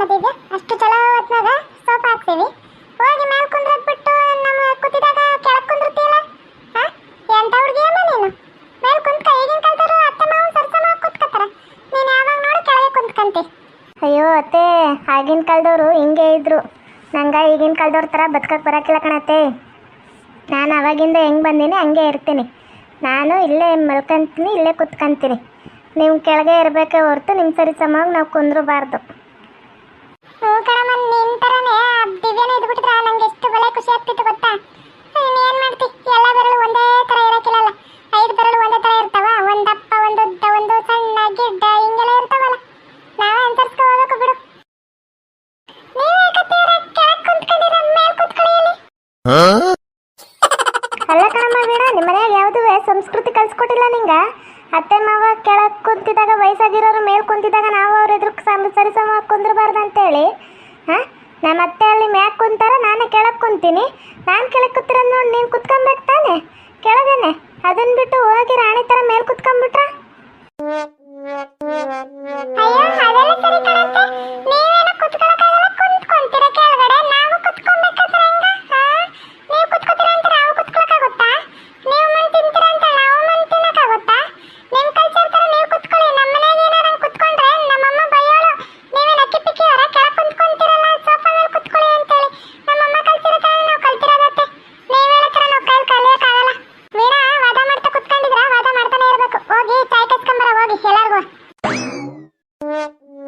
ಮದುವೆಗೆ ಅಷ್ಟು ಚಲೋ ಹೊತ್ನಾಗ ಸೋಪ್ ಹೋಗಿ ಮ್ಯಾಲ ಬಿಟ್ಟು ನಮ್ಮ ಕೂತಿದಾಗ ಕೆಳಗ್ ಹಾ? ಎಂತ ಹುಡುಗಿ ಅಮ್ಮ ನೀನು? ಮೇಲೆ ಕುಂತ ಈಗಿನ ಕಾಲದವರು ಅತ್ತೆ ಮಾವು ಸರ್ಸಮ ಕುತ್ಕತ್ತಾರ. ನೀನು ಯಾವಾಗ ನೋಡಿ ಕೆಳಗೆ ಕುಂತ್ಕಂತಿ. ಅಯ್ಯೋ ಅತ್ತೆ, ಆಗಿನ ಕಾಲದವರು ಹಿಂಗೆ ಇದ್ರು. ನಂಗೆ ಈಗಿನ ಕಾಲದವ್ರ ಥರ ಬದುಕಕ್ಕೆ ಬರೋಕ್ಕಿಲ್ಲ ಕಣತ್ತೆ. ನಾನು ಅವಾಗಿಂದ ಹೆಂಗೆ ಬಂದೀನಿ, ಹಂಗೆ ಇರ್ತೀನಿ. ನಾನು ಇಲ್ಲೇ ಮಲ್ಕಂತೀನಿ, ಇಲ್ಲೇ ಕುತ್ಕಂತೀನಿ. ನಿಮ್ಮ ಕೆಳಗೆ ಇರಬೇಕೇ ಹೊರತು ನಿಮ್ಮ ಸರಿ ಸಮವಾಗಿ ನಾವು ಕುಂದ್ರಬಾರ್ದು. ಹ್ಞೂ ಕಣಮ್ಮ ನಿನ್ ಥರನೇ ದಿವ್ಯನ ಇದ್ಬಿಟ್ಟಿದ್ರ ನಂಗೆ ಎಷ್ಟು ಬಲೆ ಖುಷಿ ಆಗ್ತಿತ್ತು ಗೊತ್ತಾ? ನೀನು ಏನು ಮಾಡ್ತಿ? ಎಲ್ಲ ಅಲ್ಲ ಕಣಮ್ಮ ನಿಮ್ಮ ಮನೆಯಾಗ ಯಾವುದು ಸಂಸ್ಕೃತಿ ಕಲ್ಸ್ಕೊಟ್ಟಿಲ್ಲ ನಿಂಗ? ಅತ್ತೆ ಮಾವ ಕೆಳಗೆ ಕುಂತಿದಾಗ ವಯಸ್ಸಾಗಿರೋರು ಮೇಲೆ ಕುಂತಿದಾಗ ನಾವು ಅವ್ರ ಎದುರು ಸರಿ ಸಮ ಕುಂದ್ರಬಾರ್ದು ಅಂತೇಳಿ ಹಾ? ನಮ್ಮ ಅತ್ತೆ ಅಲ್ಲಿ ಮ್ಯಾಕ್ ಕುಂತಾರ, ನಾನೇ ಕೆಳಗೆ ಕುಂತೀನಿ. ನಾನು ಕೆಳಗೆ ಕೂತಿರೋದು ನೋಡಿ ನೀನು ಕುತ್ಕೊಬೇಕು ತಾನೆ? ಕೆಳಗೇನೆ. ಅದನ್ನ ಬಿಟ್ಟು ಹೋಗಿ ರಾಣಿ ಥರ ಮೇಲೆ ಕುತ್ಕೊಂಡ್ಬಿಟ್ರ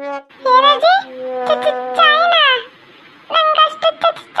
ಏನಜ್ಜಿ ಚಚ್ಚ ಚೈನಾ ನಂಗಷ್ಟು ಚಚ್ಚ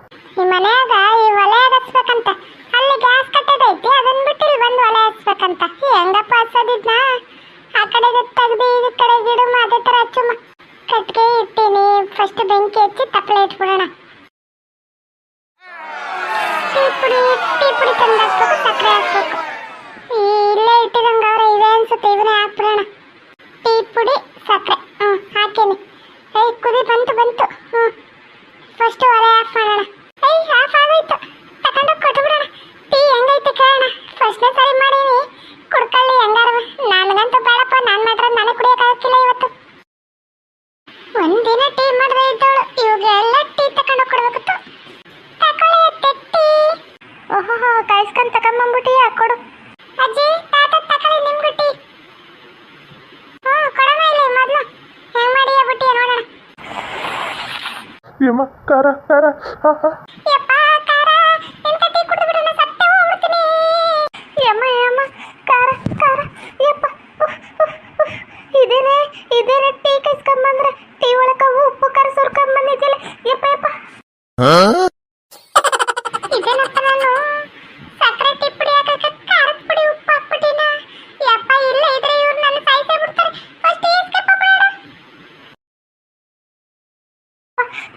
ஏமா காரா காரா ஆஹா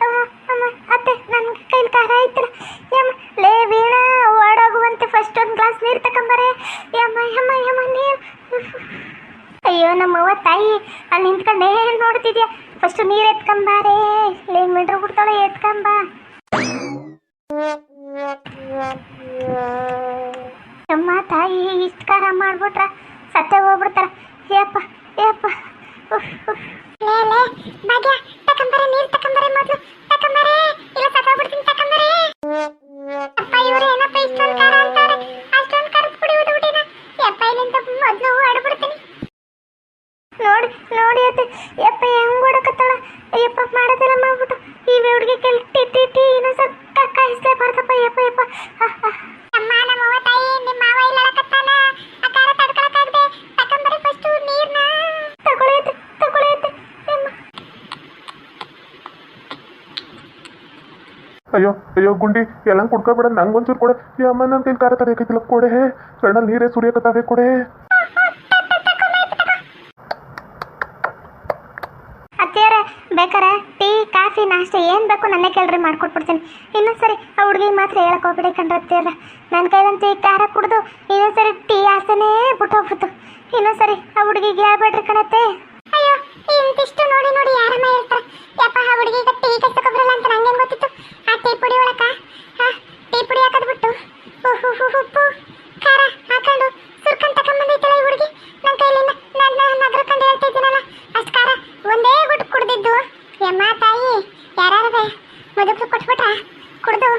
ಅಮ್ಮ ಅಮ್ಮ, ಅತ್ತೆ ನನ್ನ ಕೈಲಿ ಖಾರ ಐತ್ರ ಯಮ್ಮ, ಲೇ ವೀಣಾ, ಓಡೋಗುವಂತೆ ಫಸ್ಟ್ ಒಂದು ಗ್ಲಾಸ್ ನೀರು ತಗೊಂಬರೆ. ಯಮ್ಮ ಯಮ್ಮ ಯಮ್ಮ, ನೀರು. ಅಯ್ಯೋ, ನಮ್ಮವ್ವ ತಾಯಿ, ಅಲ್ಲಿ ನಿಂತ್ಕೊಂಡು ಏನು ನೋಡ್ತಿದ್ಯಾ? ಫಸ್ಟು ನೀರು ಎತ್ಕೊಂಬಾರೇ ಲೇ ಮಿಡ್ರು ಬಿಡ್ತಾಳೆ ಎತ್ಕೊಂಬಾ ಯಪ್ಪ ಹೆಂಗ್ ಹೊಡಕತ್ತಾಳ ಯಪ್ಪ ಮಾಡೋದಿಲ್ಲ ಮಾಡ್ಬಿಟ್ಟು ಈ ಹುಡುಗಿ ಕೆಲ್ ಟಿ ಟಿ ಟಿ ಇನ್ನೊಂದ್ ಸ್ವಲ್ಪ ಕಾಯಿಸ್ಲೇಬಾರ್ದಪ್ಪ ಯಪ್ಪ ಯಪ್ಪ. ಅಮ್ಮ ನಮ್ಮವ್ವ ತಾಯಿ ನಿಮ್ಮ ಮಾವ ಇಲ್ಲ ಅಳಕತ್ತಾನ? ಆ ಕಾರ ತಡ್ಕೊಳಕ್ಕಾಗ್ದೆ ತಕೊಂಬರಿ ಫಸ್ಟು ನೀರ್ನ. ತಗೊಳ್ಳಿ ಅತ್ತೆ ತಗೊಳ್ಳಿ ಅತ್ತೆ ಯಮ್ಮ. ಅಯ್ಯೋ ಅಯ್ಯೋ ಗುಂಡಿ ಎಲ್ಲ ಕುಡ್ಕೊಬೇಡ ನಂಗೊಂಚೂರು ಕೊಡೆ. ಅಮ್ಮ ನನ್ನ ಕೈಲಿ ಕಾರ ತಡೆಯಕೈತಿಲ್ಲ ಕೊಡೆ. ಕಣ್ಣಲ್ಲಿ ನೀರೇ ಸುರಿಯಕತ್ತಾವೆ ಕೊಡೆ. ಬೇಕಾರೆ? ಟೀ, ಕಾಫಿ, ನಾಷ್ಟ, ಏನು ಬೇಕು ನನ್ನೇ ಕೇಳ್ರಿ, ಮಾಡ್ಕೊಟ್ಬಿಡ್ತೀನಿ. ಇನ್ನೊಂದ್ಸರಿ ಆ ಹುಡುಗಿ ಮಾತ್ರ ಹೇಳಕ್ ಹೋಗ್ಬಿಡಿ ಕಂಡ್ರತ್ತೀರ ನನ್ನ ಕೈಲಂತೂ ಈ ಖಾರ ಕುಡ್ದು ಇನ್ನೊಂದ್ಸರಿ ಟೀ ಆಸೆನೇ ಬಿಟ್ಟೋಗ್ಬಿಡ್ತು. ಇನ್ನೊಂದ್ಸರಿ ಆ ಹುಡುಗಿಗೆ ಹೇಳ್ಬೇಡ್ರಿ ಕಣತ್ತೆ. ಅಯ್ಯೋ ಇಂತಿಷ್ಟು ನೋಡಿ ನೋಡಿ ಯಾರಮ್ಮ ಹೇಳ್ತಾರೆ ಯಪ್ಪ ಆ ಹುಡುಗಿಗ ಟೀ ಕೈಸಕ ಬರಲ್ಲ ಅಂತ ನಂಗೇನ್ ಗೊತ್ತಿತ್ತು ಆ ಟೀ ಪುಡಿ ಒಳಕ ಆ ಟೀ ಪುಡಿ ಹಾಕದ್ಬಿಟ್ಟು ಉಹು ಉಹು ಉಪ್ಪು ಖಾರ ಹಾಕೊಂಡು ಸುರ್ಕೊಂಡ್ ತಕೊಂಬಂದೈತಲ್ಲ ಈ ಹುಡುಗಿ ನನ್ನ ಕೈಲಿಂದ ನನ್ನ ನಗರಕೊಂಡು ಹೇಳ್ತಾ ಇದ್ದೀನಲ್ಲ ಅಷ್ಟು ಖಾರ ಒಂದೇ ಗುಟ್ಟು ಕುಡ್ದಿದ್ದು ಯಮ್ಮ ತಾಯಿ ಯಾರೇ ಮುದುಕ್ರು ಕೊಟ್ಬಿಟ್ರ ಕುಡ್ದು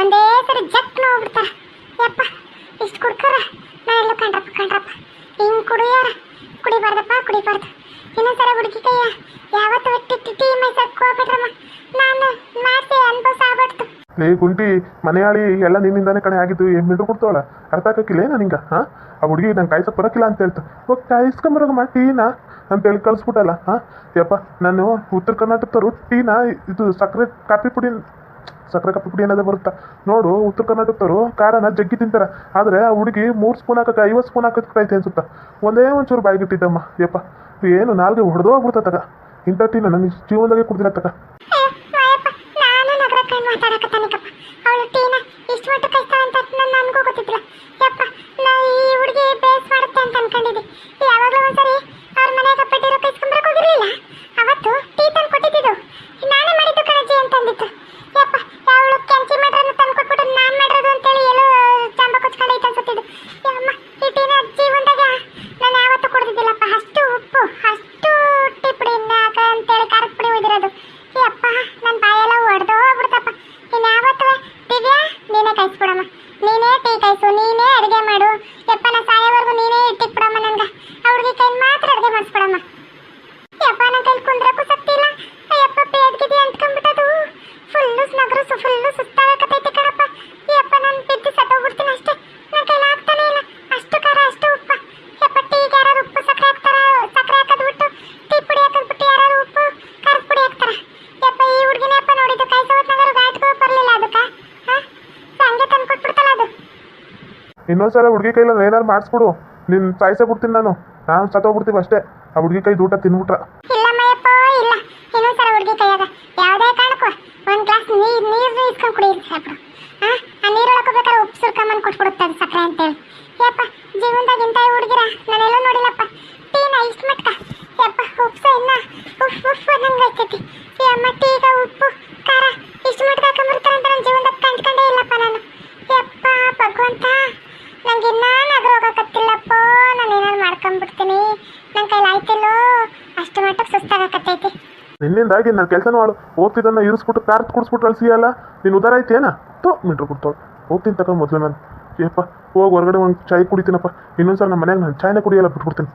ಒಂದೇ ಸರಿ ಜಟ್ ನೋಡ್ಬಿಡ್ತಾರ. ಯಪ್ಪ, ಇಷ್ಟು ಕುಡ್ಕರ ನಾ ಎಲ್ಲೂ ಕಂಡ್ರಪ್ಪ ಕಂಡ್ರಪ್ಪ ಹಿಂಗ್ ಕುಡಿಯಾರ ಕುಡಿಬಾರ್ದಪ್ಪ, ಕುಡಿಬಾರ್ದು. ಇನ್ನೊಂದ್ಸಲ ಹುಡುಗಿ ಕೈಯ ಯಾವತ್ತು ಒಟ್ಟಿಟ್ಟು ಮೈ ನಾನು ಮಾತೆ ಅನುಭವ ಆಗ್ಬಿಡ್ತು ಲೇ ಗುಂಡಿ, ಮನೆಯಾಳಿ ಎಲ್ಲ ನಿನ್ನಿಂದಾನೇ ಕಣೆ ಆಗಿದ್ದು ಏನು ಮಿಡ್ರು ಕೊಡ್ತಾವಳ ಅರ್ಥ ಆಗಕ್ಕಿಲ್ಲ ಏನ ನಿಂಗೆ, ಹಾಂ? ಆ ಹುಡುಗಿ ನಂಗೆ ಕಾಯ್ಸಕ್ಕೆ ಬರೋಕ್ಕಿಲ್ಲ ಅಂತ ಹೇಳ್ತು. ಹೋಗಿ ಮಾಡಿ ಟೀನಾ ಅಂತೇಳಿ ಕಳಿಸ್ಬಿಟ್ಟಲ್ಲ, ಹಾಂ? ಯಪ್ಪ, ನಾನು ಉತ್ತರ ಕರ್ನಾಟಕದವರು ಟೀನಾ ಇದು ಸಕ್ಕರೆ ಕಾಫಿ ಪುಡಿ, ಸಕ್ಕರೆ ಕಾಫಿ ಪುಡಿ ಏನಾದ್ರು ಬರುತ್ತಾ? ನೋಡು, ಉತ್ತರ ಕರ್ನಾಟಕದವರು ಖಾರನ ಜಗ್ಗಿ ತಿಂತಾರೆ. ಆದರೆ ಆ ಹುಡುಗಿ ಮೂರು ಸ್ಪೂನ್ ಹಾಕಕ್ಕೆ ಐವತ್ತು ಸ್ಪೂನ್ ಹಾಕಕ್ಕೆ ಅನ್ಸುತ್ತಾ? ಒಂದೇ ಒಂಚೂರು ಬಾಯಿಗಿಟ್ಟಿದ್ದಮ್ಮ, ಯಪ್ಪ. ಏನು ನಾಲ್ಗೆ ಹೊಡೆದೋಗ್ಬಿಡ್ತತಗ ಇಂಥ ಟೀನ ನನ್ನ ಜೀವನದಾಗೆ ಕುಡ್ದಿಲ್ಲ ತಗ ಅಯ್ಯೋ, ಮಾಯಪ್ಪ ನಾನು ಕೈ ಅವಳು ಟೀನ, ಇಷ್ಟು ಮಟ್ಟ ಕೈಸ್ತಾಳ ಅಂತ ನನಗೂ ಗೊತ್ತಿದ್ದಿಲ್ಲ. ಯಪ್ಪ, ನಾ ಈ ಹುಡುಗಿ ಬೇಸ್ ಮಾಡುತ್ತೆ ಅಂತ ಅನ್ಕೊಂಡಿದ್ದೆ ಯಾವಾಗಲೂ ಒಂದ್ಸರಿ ಅವ್ರ ಮನೆಯಾಗ ಪೆಟ್ಟಿರೋ ಕೈಸ್ಕೊಂಬರಕ್ ಹೋಗಿರ್ಲಿಲ್ಲ ಅವತ್ತು ಟೀ ತಂದು ಕೊಟ್ಟಿದ್ದು ನಾನೇ ಮಾಡಿದ್ದು ಕಣಜಿ ಅಂತ ಅಂದಿತ್ತು ಯಪ್ಪ ಅವಳು ಕೆಂಚಿ ಮಾಡ್ರನ್ನ ತಂದು ಕೊಟ್ಬಿಟ್ಟು ನಾನು ಮಾಡಿರೋದು ಅಂತೇಳಿ ಎಲ್ಲೋ ಚಾಂಬ ಕೊಚ್ಕೊಂಡೈತೆ ಅನ್ಸುತ್ತಿದ್ದು ಯಮ್ಮ ಈ ಟೀನ ಜೀವನದಾಗ ನಾನು ಯಾವತ್ತೂ ಕುಡ್ದಿದ್ದಿಲ್ಲಪ್ಪ ಅಷ್ಟು ಉಪ್ಪು ಅಷ್ಟು ಟೀ ಪುಡಿ ಹಾಕ ಅಂತೇಳಿ ಖಾರದ ಪುಡಿ ಒಯ್ದಿರೋದು ಯಪ್ಪ ನನ್ನ ಬಾಯೆಲ್ಲ ಒಡೆದೋ ಬಿಡ್ತಪ್ಪ ಇನ್ನು ಯಾವತ್ತೂ ದಿವ್ಯಾ ನೀನೇ ಕಾಯಿಸ್ಬಿಡಮ್ಮ ನೀನೇ ಟೀ ಕಾಯಿಸು ನೀನೇ ಅಡುಗೆ ಮಾಡು ಯಪ್ಪ ನಾ ಸಾಯೋವರೆಗೂ ನೀನೇ ಇಟ್ಟಿಕ್ಬಿಡಮ್ಮ ನನ್ಗೆ ಅವ್ರಿಗೆ ಕೈ ಮಾತ್ರ ಅಡುಗೆ ಮಾಡಿಸ್ಬಿಡಮ್ಮ ಯಪ್ಪ ನನ್ನ ಕೈಲಿ ಕುಂದ್ರಕ್ಕೂ ಶಕ್ತಿ ಇಲ್ಲ ಯಪ್ಪ ಪೇದ್ಗಿದಿ ಅಂಟ್ಕೊಂಡ್ಬಿಟ್ಟದು ಫುಲ್ಲು ನಗರು ಫುಲ್ಲು ಸುತ್ತಾಗಕತ್ತೈತೆ ಕಣಪ್ಪ ಯಪ್ಪ ನಾನು ಬಿದ್ದು ಸತ್ತೋಗ್ಬಿಡ್ತೀನಿ ಅಷ್ಟೇ ನನ್ನ ಕೈಲಿ ಆಗ್ತಾನೆ ಇಲ್ಲ ಅಷ್ಟು ಖಾರ ಅಷ್ಟು ಉಪ್ಪ ಯಪ್ಪ ಟೀಗೆ ಯಾರು ಉಪ್ಪು ಸಕ್ಕರೆ ಹಾಕ್ತಾರ ಸಕ್ಕರೆ ಹಾಕದ್ಬಿಟ್ಟು ಟೀ ಪುಡಿ ಹಾಕದ್ಬಿಟ್ಟು ಯಾರು ಉಪ್ಪು ಖಾರದ ಪುಡಿ ಹಾಕ್ತಾರ ಯಪ್ಪ ಈ ಹುಡುಗಿನ ಯಪ್ಪ ನೋಡಿದ್ದು ಕಾಯಿಸೋತ್ ನಗರ ಘಾಟ್ಗೂ ಬರಲಿಲ್ಲ ಅದಕ್ಕೆ ಹಾಂ ಹಂಗೆ ತಂದು ಕೊಟ್ಬಿಡ್ತಲ್ಲ ಅದು ಇನ್ನೊಂದ್ಸಲ ಹುಡುಗಿ ಕೈಲಿ ಏನಾರು ಮಾಡಿಸ್ಬಿಡು ನಿನ್ನ ಸಾಯಿಸೇ ಬಿಡ್ತೀನಿ ನಾನು. ನಾನು ಸತ್ತೋಗ್ಬಿಡ್ತೀವಿ ಅಷ್ಟೇ. ಆ ಹುಡುಗಿ ಕೈ ಊಟ ತಿನ್ಬಿಟ್ರ. ಇಲ್ಲ ಮಯಪ್ಪ, ಇಲ್ಲ. ಇನ್ನೊಂದ್ಸಲ ಹುಡುಗಿ ಕೈಯಾಗ ಯಾವುದೇ ಕಾರಣಕ್ಕೂ ಒಂದು ಗ್ಲಾಸ್ ನೀರು ನೀರು ಇಸ್ಕೊಂಡು ಕುಡಿಯಿರಿ ಸಾಬ್ರು ಆ ಆ ನೀರು ಬೇಕಾದ್ರೆ ಉಪ್ಪು ಸುರ್ಕೊಂಬಂದು ಕೊಟ್ಬಿಡುತ್ತೆ ಅದು ಸಕ್ಕರೆ ಅಂತೇಳಿ. ಯಪ್ಪ, ಜೀವನದಾಗ ಇಂಥ ಹುಡುಗಿರ ನಾನೆಲ್ಲೂ ನೋಡಿಲ್ಲಪ್ಪ. ಟೀನ ಇಷ್ಟು ಮಟ್ಕ. ಯಪ್ಪ ಉಪ್ಪು ಇನ್ನ. ಉಫ್ ಉಫ್ ನಂಗೆ ಹಚ್ಚೈತಿ ನಿನ್ನಿಂದಾಗಿ ನನ್ನ ಕೆಲಸ ಮಾಡು. ಹೋಗ್ತಿದ್ದನ್ನ ಇರಿಸ್ಬಿಟ್ಟು ಕಾರ್ ಕುಡಿಸ್ಬಿಟ್ಟು ಅಲ್ಸಿಯಲ್ಲ ನೀನು ಉದಾರ ಐತೇನ ತೋ, ಮೀಟ್ರ್ ಕೊಡ್ತಾಳೆ. ಹೋಗ್ತೀನಿ ತಗೊಂಡು ಮೊದಲು ನಾನು. ಏಪ್ಪ, ಹೋಗಿ ಹೊರಗಡೆ ಒಂದು ಚಾಯ್ ಕುಡಿತೀನಪ್ಪ. ಇನ್ನೊಂದ್ಸಲ ನಮ್ಮ ಮನೆಯಾಗ ನಾನು ಚಾಯ್ನ ಕುಡಿಯಲ್ಲ ಬಿಟ್ಬಿಡ್ತೀನಿ.